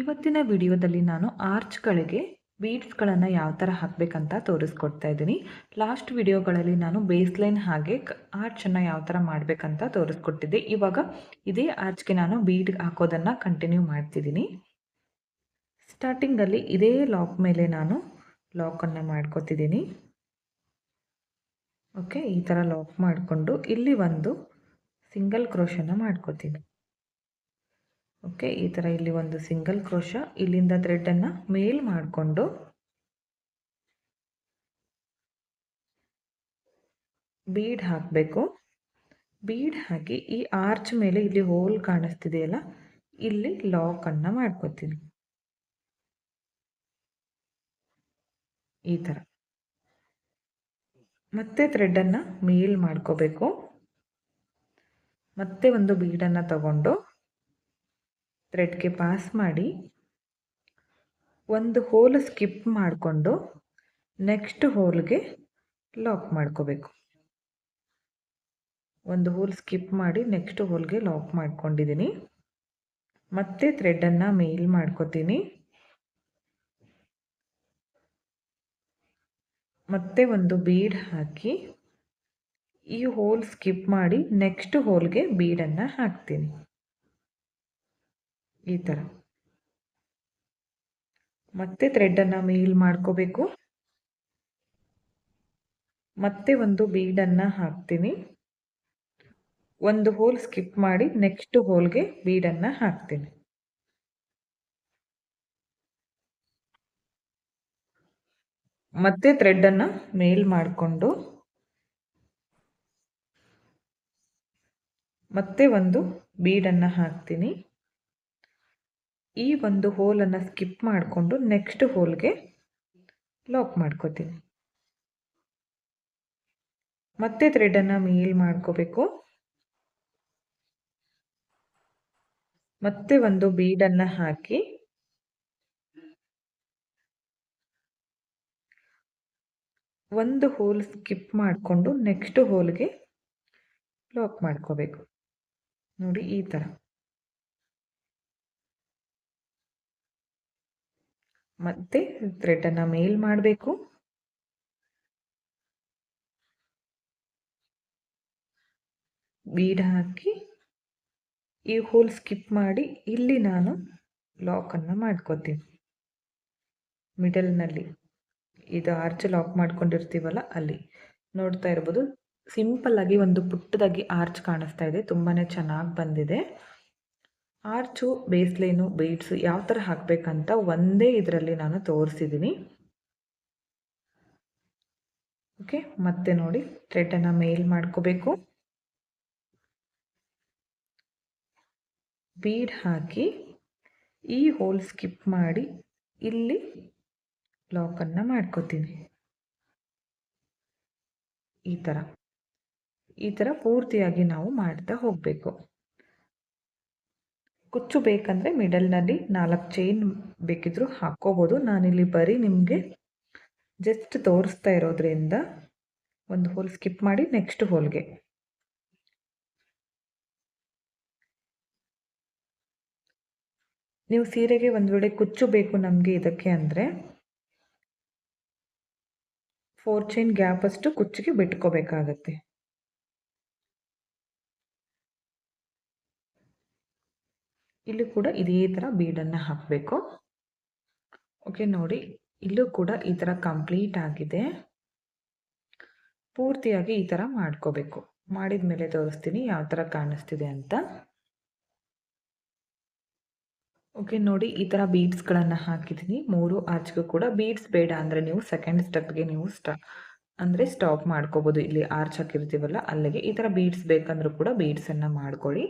ಇವತ್ತಿನ ವಿಡಿಯೋದಲ್ಲಿ ನಾನು ಆರ್ಚ್ಗಳಿಗೆ ಬೀಡ್ಸ್ಗಳನ್ನು ಯಾವ ಥರ ಹಾಕಬೇಕಂತ ತೋರಿಸ್ಕೊಡ್ತಾ ಇದ್ದೀನಿ. ಲಾಸ್ಟ್ ವಿಡಿಯೋಗಳಲ್ಲಿ ನಾನು ಬೇಸ್ಲೈನ್ ಹಾಗೆ ಆರ್ಚನ್ನು ಯಾವ ಥರ ಮಾಡಬೇಕಂತ ತೋರಿಸ್ಕೊಟ್ಟಿದ್ದೆ. ಇವಾಗ ಇದೇ ಆರ್ಚ್ಗೆ ನಾನು ಬೀಡ್ ಹಾಕೋದನ್ನು ಕಂಟಿನ್ಯೂ ಮಾಡ್ತಿದ್ದೀನಿ. ಸ್ಟಾರ್ಟಿಂಗಲ್ಲಿ ಇದೇ ಲಾಕ್ ಮೇಲೆ ನಾನು ಲಾಕನ್ನು ಮಾಡ್ಕೋತಿದ್ದೀನಿ. ಓಕೆ ಈ ಥರ ಲಾಕ್ ಮಾಡಿಕೊಂಡು ಇಲ್ಲಿ ಒಂದು ಸಿಂಗಲ್ ಕ್ರೋಶನ್ನು ಮಾಡ್ಕೋತೀನಿ. ಓಕೆ ಈ ಥರ ಇಲ್ಲಿ ಒಂದು ಸಿಂಗಲ್ ಕ್ರೋಶ ಇಲ್ಲಿಂದ ಥ್ರೆಡನ್ನು ಮೇಲ್ ಮಾಡಿಕೊಂಡು. ಬೀಡ್ ಹಾಕಬೇಕು. ಬೀಡ್ ಹಾಕಿ ಈ ಆರ್ಚ್ ಮೇಲೆ ಇಲ್ಲಿ ಹೋಲ್ ಕಾಣಿಸ್ತಿದೆಯಲ್ಲ, ಇಲ್ಲಿ ಲಾಕನ್ನು ಮಾಡ್ಕೋತೀನಿ. ಈ ಥರ ಮತ್ತೆ ಥ್ರೆಡನ್ನು ಮೇಲ್ ಮಾಡ್ಕೋಬೇಕು. ಮತ್ತೆ ಒಂದು ಬೀಡನ್ನು ತಗೊಂಡು. ಥ್ರೆಡ್ಗೆ ಪಾಸ್ ಮಾಡಿ ಒಂದು ಹೋಲ್ ಸ್ಕಿಪ್ ಮಾಡಿಕೊಂಡು ನೆಕ್ಸ್ಟ್ ಹೋಲ್ಗೆ ಲಾಕ್ ಮಾಡ್ಕೋಬೇಕು. ಒಂದು ಹೋಲ್ ಸ್ಕಿಪ್ ಮಾಡಿ ನೆಕ್ಸ್ಟ್ ಹೋಲ್ಗೆ ಲಾಕ್ ಮಾಡ್ಕೊಂಡಿದ್ದೀನಿ. ಮತ್ತೆ ಥ್ರೆಡನ್ನು ಮೇಲ್ ಮಾಡ್ಕೋತೀನಿ. ಮತ್ತೆ ಒಂದು ಬೀಡ್ ಹಾಕಿ ಈ ಹೋಲ್ ಸ್ಕಿಪ್ ಮಾಡಿ ನೆಕ್ಸ್ಟ್ ಹೋಲ್ಗೆ ಬೀಡನ್ನು ಹಾಕ್ತೀನಿ. ಈ ಥರ ಮತ್ತೆ ಥ್ರೆಡನ್ನು ಮೇಲ್ ಮಾಡ್ಕೋಬೇಕು. ಮತ್ತೆ ಒಂದು ಬೀಡನ್ನು ಹಾಕ್ತೀನಿ. ಒಂದು ಹೋಲ್ ಸ್ಕಿಪ್ ಮಾಡಿ ನೆಕ್ಸ್ಟ್ ಹೋಲ್ಗೆ ಬೀಡನ್ನು ಹಾಕ್ತೀನಿ. ಮತ್ತೆ ಥ್ರೆಡನ್ನು ಮೇಲ್ ಮಾಡಿಕೊಂಡು, ಮತ್ತೆ ಒಂದು ಬೀಡನ್ನು ಹಾಕ್ತೀನಿ. ಈ ಒಂದು ಹೋಲನ್ನು ಸ್ಕಿಪ್ ಮಾಡಿಕೊಂಡು ನೆಕ್ಸ್ಟ್ ಹೋಲ್ಗೆ ಲಾಕ್ ಮಾಡ್ಕೋತೀನಿ. ಮತ್ತೆ ಥ್ರೆಡನ್ನು ಮೇಲ್ ಮಾಡ್ಕೋಬೇಕು. ಮತ್ತೆ ಒಂದು ಬೀಡನ್ನು ಹಾಕಿ. ಒಂದು ಹೋಲ್ ಸ್ಕಿಪ್ ಮಾಡಿಕೊಂಡು ನೆಕ್ಸ್ಟ್ ಹೋಲ್ಗೆ ಲಾಕ್ ಮಾಡ್ಕೋಬೇಕು. ನೋಡಿ ಈ ಥರ ಮತ್ತೆ ಥ್ರೆಡನ್ನು ಮೇಲ್ ಮಾಡಬೇಕು. ಬೀಡ್ ಹಾಕಿ ಈ ಹೋಲ್ ಸ್ಕಿಪ್ ಮಾಡಿ ಇಲ್ಲಿ ನಾನು ಲಾಕನ್ನು ಮಾಡ್ಕೋತೀನಿ. ಮಿಡಲ್ನಲ್ಲಿ ಇದು ಆರ್ಚ್ ಲಾಕ್ ಮಾಡ್ಕೊಂಡಿರ್ತೀವಲ್ಲ ಅಲ್ಲಿ. ನೋಡ್ತಾ ಇರ್ಬೋದು ಸಿಂಪಲ್ ಆಗಿ ಒಂದು ಪುಟ್ಟದಾಗಿ ಆರ್ಚ್ ಕಾಣಿಸ್ತಾ ಇದೆ ತುಂಬಾ ಚೆನ್ನಾಗಿ ಬಂದಿದೆ. ಆರ್ಚು ಬೇಸ್ಲೈನು ಬೀಡ್ಸು ಯಾವ ಥರ ಹಾಕಬೇಕಂತ ಒಂದೇ ಇದರಲ್ಲಿ ನಾನು ತೋರಿಸಿದ್ದೀನಿ. ಓಕೆ, ಮತ್ತೆ ನೋಡಿ ಥ್ರೆಡನ್ನು ಮೇಲ್ ಮಾಡ್ಕೋಬೇಕು. ಬೀಡ್ ಹಾಕಿ ಈ ಹೋಲ್ ಸ್ಕಿಪ್ ಮಾಡಿ ಇಲ್ಲಿ ಲಾಕನ್ನು ಮಾಡ್ಕೋತೀನಿ. ಈ ಥರ. ಈ ಥರ ಪೂರ್ತಿಯಾಗಿ ನಾವು ಮಾಡ್ತಾ ಹೋಗಬೇಕು. ಕುಚ್ಚು ಬೇಕಂದರೆ ಮಿಡಲ್ನಲ್ಲಿ ನಾಲ್ಕು ಚೈನ್ ಬೇಕಿದ್ದರೂ ಹಾಕ್ಕೋಬೋದು. ನಾನಿಲ್ಲಿ ಬರೀ ನಿಮಗೆ ಜಸ್ಟ್ ತೋರಿಸ್ತಾ ಇರೋದ್ರಿಂದ ಒಂದು ಹೋಲ್ ಸ್ಕಿಪ್ ಮಾಡಿ ನೆಕ್ಸ್ಟ್ ಹೋಲ್ಗೆ ನೀವು ಸೀರೆಗೆ ಒಂದು ವೇಳೆ ಕುಚ್ಚು ಬೇಕು ನಮಗೆ ಇದಕ್ಕೆ ಅಂದರೆ ಫೋರ್ ಚೈನ್ ಗ್ಯಾಪಷ್ಟು ಕುಚ್ಚಿಗೆ ಬಿಟ್ಕೋಬೇಕಾಗತ್ತೆ. ಇಲ್ಲೂ ಕೂಡ ಇದೇ ಥರ ಬೀಡನ್ನು ಹಾಕಬೇಕು. ಓಕೆ ನೋಡಿ, ಇಲ್ಲೂ ಕೂಡ ಈ ಥರ ಕಂಪ್ಲೀಟ್ ಆಗಿದೆ. ಪೂರ್ತಿಯಾಗಿ ಈ ಥರ ಮಾಡ್ಕೋಬೇಕು. ಮಾಡಿದ ಮೇಲೆ ತೋರಿಸ್ತೀನಿ ಯಾವ ಥರ ಕಾಣಿಸ್ತಿದೆ ಅಂತ. ಓಕೆ ನೋಡಿ, ಈ ಥರ ಬೀಡ್ಸ್ಗಳನ್ನು ಹಾಕಿದ್ದೀನಿ. ಮೂರು ಆರ್ಚ್ಗೂ ಕೂಡ ಬೀಡ್ಸ್ ಬೇಡ ಅಂದರೆ ನೀವು ಸೆಕೆಂಡ್ ಸ್ಟೆಪ್ಗೆ ನೀವು ಸ್ಟಾ ಅಂದರೆ ಸ್ಟಾಪ್ ಮಾಡ್ಕೋಬೋದು. ಇಲ್ಲಿ ಆರ್ಚ್ ಹಾಕಿರ್ತೀವಲ್ಲ, ಅಲ್ಲಿಗೆ ಈ ಥರ ಬೀಡ್ಸ್ ಬೇಕಂದ್ರೂ ಕೂಡ ಬೀಡ್ಸನ್ನು ಮಾಡ್ಕೊಳ್ಳಿ.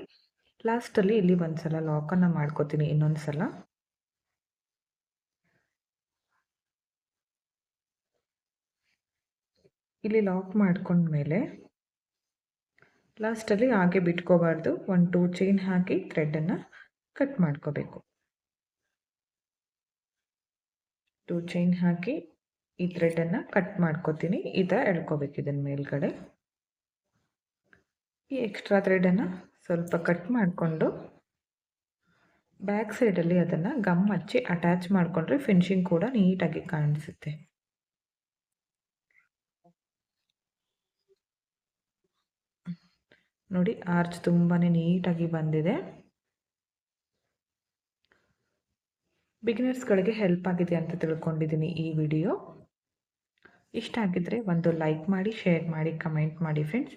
ಲಾಸ್ಟಲ್ಲಿ ಇಲ್ಲಿ ಒಂದು ಸಲ ಲಾಕನ್ನು ಮಾಡ್ಕೋತೀನಿ ಇನ್ನೊಂದು ಸಲ ಇಲ್ಲಿ ಲಾಕ್ ಮಾಡ್ಕೊಂಡ್ಮೇಲೆ ಲಾಸ್ಟಲ್ಲಿ ಹಾಗೆ ಬಿಟ್ಕೋಬಾರ್ದು. ಒಂದು ಟೂ ಚೈನ್ ಹಾಕಿ ಥ್ರೆಡನ್ನು ಕಟ್ ಮಾಡ್ಕೋಬೇಕು. ಟೂ ಚೈನ್ ಹಾಕಿ ಈ ಥ್ರೆಡನ್ನು ಕಟ್ ಮಾಡ್ಕೋತೀನಿ. ಈ ಥರ ಎಳ್ಕೋಬೇಕು ಇದನ್ನು ಮೇಲ್ಗಡೆ. ಈ ಎಕ್ಸ್ಟ್ರಾ ಥ್ರೆಡನ್ನು ಸ್ವಲ್ಪ ಕಟ್ ಮಾಡಿಕೊಂಡು ಬ್ಯಾಕ್ ಸೈಡಲ್ಲಿ ಅದನ್ನು ಗಮ್ ಹಚ್ಚಿ ಅಟ್ಯಾಚ್ ಮಾಡಿಕೊಂಡ್ರೆ ಫಿನಿಶಿಂಗ್ ಕೂಡ ನೀಟಾಗಿ ಕಾಣಿಸುತ್ತೆ. ನೋಡಿ ಆರ್ಚ್ ತುಂಬಾ ನೀಟಾಗಿ ಬಂದಿದೆ. ಬಿಗಿನರ್ಸ್ಗಳಿಗೆ ಹೆಲ್ಪ್ ಆಗಿದೆ ಅಂತ ತಿಳ್ಕೊಂಡಿದ್ದೀನಿ ಈ ವಿಡಿಯೋ ಇಷ್ಟ ಆಗಿದ್ರೆ ಒಂದು ಲೈಕ್ ಮಾಡಿ ಶೇರ್ ಮಾಡಿ ಕಮೆಂಟ್ ಮಾಡಿ ಫ್ರೆಂಡ್ಸ್